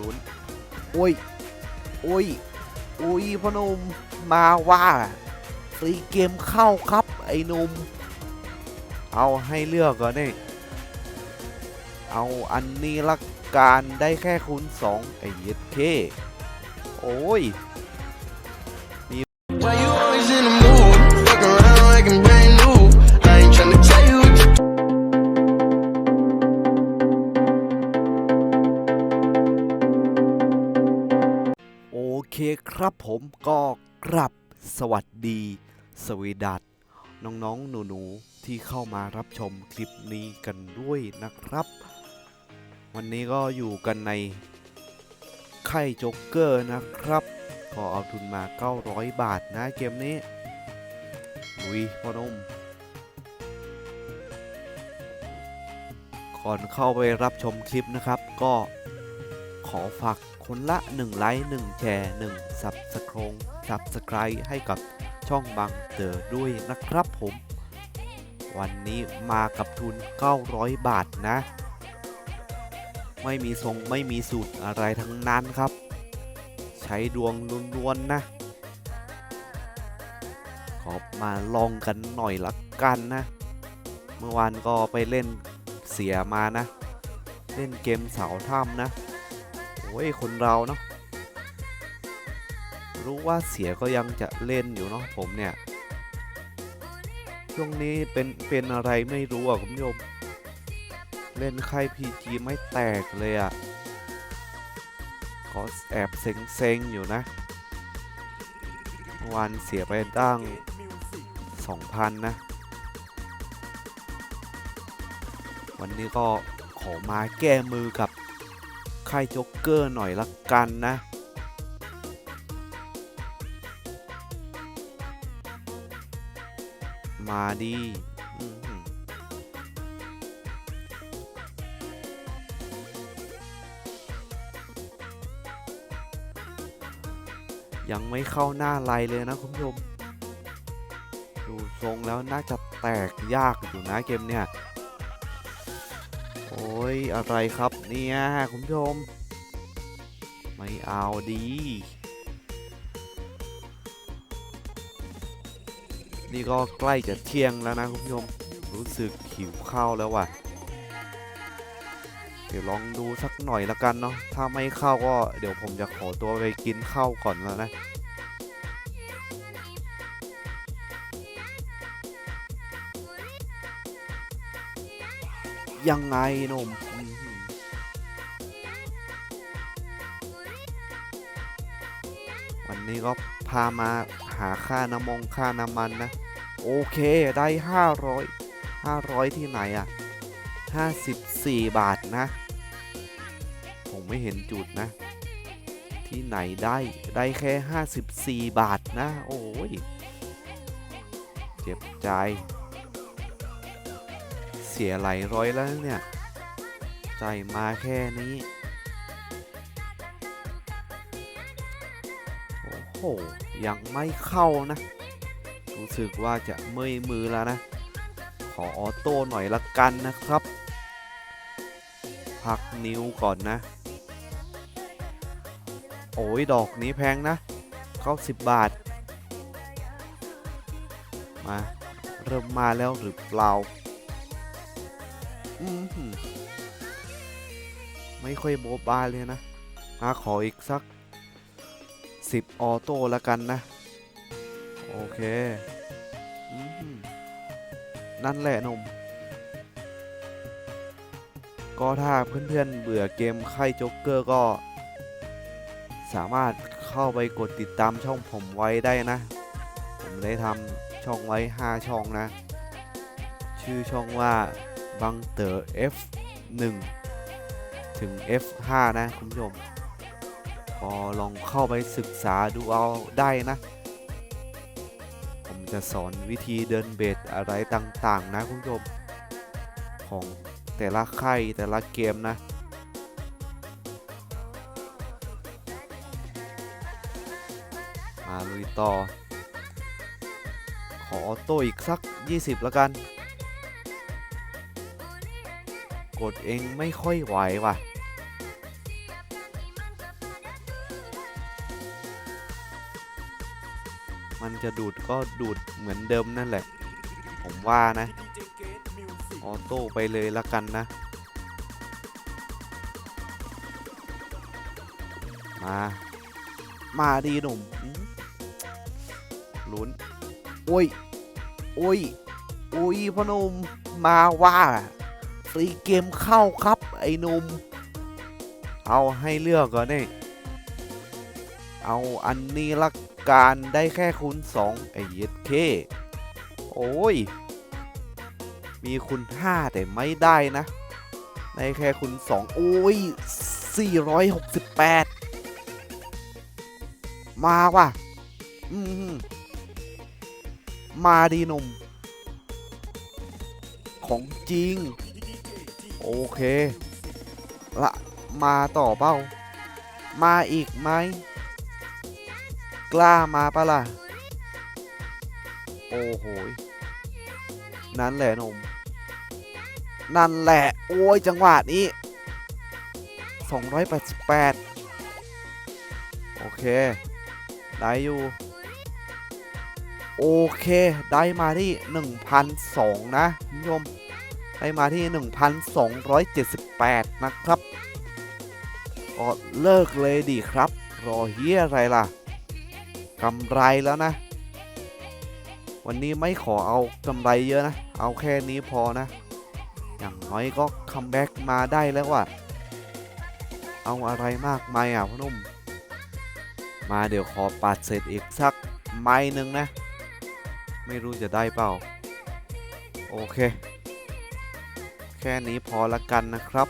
ลุ้นโอ้ย โอ้ย โอ้ยพ่อหนมมาว่าฟรีเกมเข้าครับ ไอ้หนุ่มเอาให้เลือกก่อนนี่เอาอันนี้ละการได้แค่คูณสองไอ้เย็ดเค โอ้ย คครับผมก็กลับสวัสดี สวีดัตน้องๆ หนูๆ ที่เข้ามารับชมคลิปนี้กันด้วยนะครับ วันนี้ก็อยู่กันในไข่จ๊กเกอร์นะครับ ก็เอาทุนมา 900 บาทนะเกมนี้ลุยพ่อหนุ่มก่อนเข้าไปรับชมคลิปนะครับ ก็ขอฝาก คนละ 1 ไลค์ 1 แชร์ 1 สับสครงสับสไครให้กับช่องบังเตอร์ด้วยนะครับผม วันนี้มากับทุน 900 บาทนะ ไม่มีทรงไม่มีสูตรอะไรทั้งนั้นครับ ใช้ดวงล้วนๆนะ ขอมาลองกันหน่อยละกันนะ เมื่อวานก็ไปเล่นเสียมานะ เล่นเกมเสาถ้ำนะ อ้ยคนเราเนาะรู้ว่าเสียก็ยังจะเล่นอยู่เนาะผมเนี่ย ช่วงนี้เป็นเป็นอะไรไม่รู้อะคุณผู้ชมเล่นค่พีจีไม่แตกเลยอะ ขอแอบเซ็งๆอยู่นะวานเสียไปตั้ง 2,000 นะ วันนี้ก็ขอมาแก้มือกับ ค่ายโจ๊กเกอร์หน่อยละกันนะมาดีอยังไม่เข้าหน้าไลเลยนะคุณผู้ชม ดูทรงแล้วน่าจะแตกยากอยู่นะเกมเนี่ย โอ้ย อะไรครับเนี่ยคุณผู้ชม ไม่เอาดี นี่ก็ใกล้จะเที่ยงแล้วนะคุณผู้ชม รู้สึกหิวข้าวแล้วว่ะ เดี๋ยวลองดูสักหน่อยละกันเนาะ ถ้าไม่เข้าก็เดี๋ยวผมจะขอตัวไปกินข้าวก่อนแล้วนะ ยังไงหนมอื้อหือวันนี้ก็พามาหาค่าน้ำมงค่าน้ำมันนะ โอเคได้ 500 500 ที่ไหนอะ54 บาทนะ ผมไม่เห็นจุดนะ ที่ไหนได้ได้แค่ 54 บาทนะ โอ้ย เจ็บใจ สียหลายร้อยแล้วเนี่ยใจายมาแค่นี้ โอ้โห ยังไม่เข้านะ รู้สึกว่าจะเมื่อยมือแล้วนะ ขอออโต้หน่อยละกันนะครับ พักนิ้วก่อนนะ โอ้ยดอกนี้แพงนะเข้าสิบบาท มา เริ่มมาแล้วหรือเปล่า อืมไม่ค่อยโบบาเลยนะมาขออีกสักสิบออโต้แล้วกันนะ โอเคอนั่นแหละนม ก็ถ้าเพื่อนๆเบื่อเกมไข่โจ๊กเกอร์ก็ สามารถเข้าไปกดติดตามช่องผมไว้ได้นะ ผมได้ทำช่องไว้ 5 ช่องนะ ชื่อช่องว่า บังเตอร์ F1 ถึง F5 นะคุณผู้ชมก็ลองเข้าไปศึกษาดูเอาได้นะ ผมจะสอนวิธีเดินเบสอะไรต่างๆ นะคุณผู้ชม ของแต่ละค่ายแต่ละเกมนะมาลุยต่อ ขอโต้อีกสัก 20 แล้วกัน กดเองไม่ค่อยไหวว่ะมันจะดูดก็ดูดเหมือนเดิมนั่นแหละ ผมว่านะ ออโต้ไปเลยละกันนะ มา มาดีหนุ่มลุ้นโอ้ย โอ้ย โอ้ยพ่อหนุ่มมาว่า ฟรีเกมเข้าครับ ไอ้หนุ่ม เอาให้เลือกก่อนนี่ เอาอันนี้ละกันได้แค่คูณสองไอ้เย็ดเค โอ้ย มีคูณห้าแต่ไม่ได้นะ ได้แค่คูณสองโอ้ยสี่ร้อยหกสิบแปดมาว่ะ อืมมาดีหนุ่มของจริง โอเค ละมาต่อเป้า มาอีกไหม กล้ามาปะล่ะ โอ้โหนั่นแหละนม นั่นแหละ โอ้ยจังหวะนี้ 288 โอเค ได้อยู่ โอเค ได้มาที่ 1,002 นะคุณผู้ชม ได้มาที่ 1,278 นะครับก็เลิกเลยดีครับ รอเฮียอะไรล่ะกำไรแล้วนะ วันนี้ไม่ขอเอากำไรเยอะนะ เอาแค่นี้พอนะ อย่างน้อยก็คัมแบ็กมาได้แล้วว่ะเอาอะไรมากมายอะพ่อนุ่ม มาเดี๋ยวขอปัดเสร็จอีกสักไม้หนึ่งนะ ไม่รู้จะได้เปล่า โอเค แค่นี้พอละกันนะครับ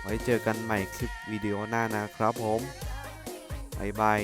ไว้เจอกันใหม่คลิปวิดีโอหน้านะครับผม บ๊ายบาย